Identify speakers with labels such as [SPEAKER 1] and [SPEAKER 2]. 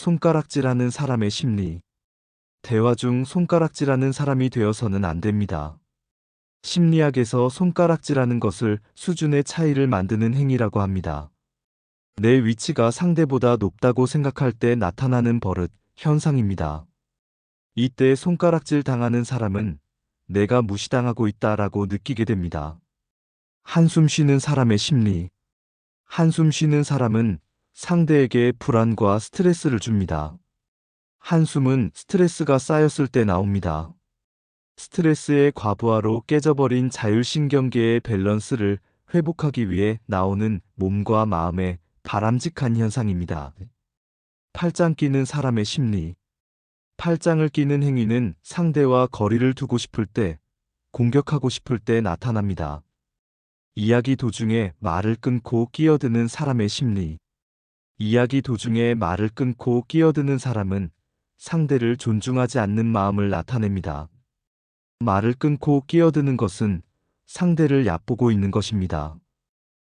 [SPEAKER 1] 손가락질하는 사람의 심리. 대화 중 손가락질하는 사람이 되어서는 안 됩니다. 심리학에서 손가락질하는 것을 수준의 차이를 만드는 행위라고 합니다. 내 위치가 상대보다 높다고 생각할 때 나타나는 버릇, 현상입니다. 이때 손가락질 당하는 사람은 내가 무시당하고 있다라고 느끼게 됩니다. 한숨 쉬는 사람의 심리. 한숨 쉬는 사람은 상대에게 불안과 스트레스를 줍니다. 한숨은 스트레스가 쌓였을 때 나옵니다. 스트레스의 과부하로 깨져버린 자율신경계의 밸런스를 회복하기 위해 나오는 몸과 마음의 바람직한 현상입니다. 팔짱 끼는 사람의 심리. 팔짱을 끼는 행위는 상대와 거리를 두고 싶을 때, 공격하고 싶을 때 나타납니다. 이야기 도중에 말을 끊고 끼어드는 사람의 심리. 이야기 도중에 말을 끊고 끼어드는 사람은 상대를 존중하지 않는 마음을 나타냅니다. 말을 끊고 끼어드는 것은 상대를 얕보고 있는 것입니다.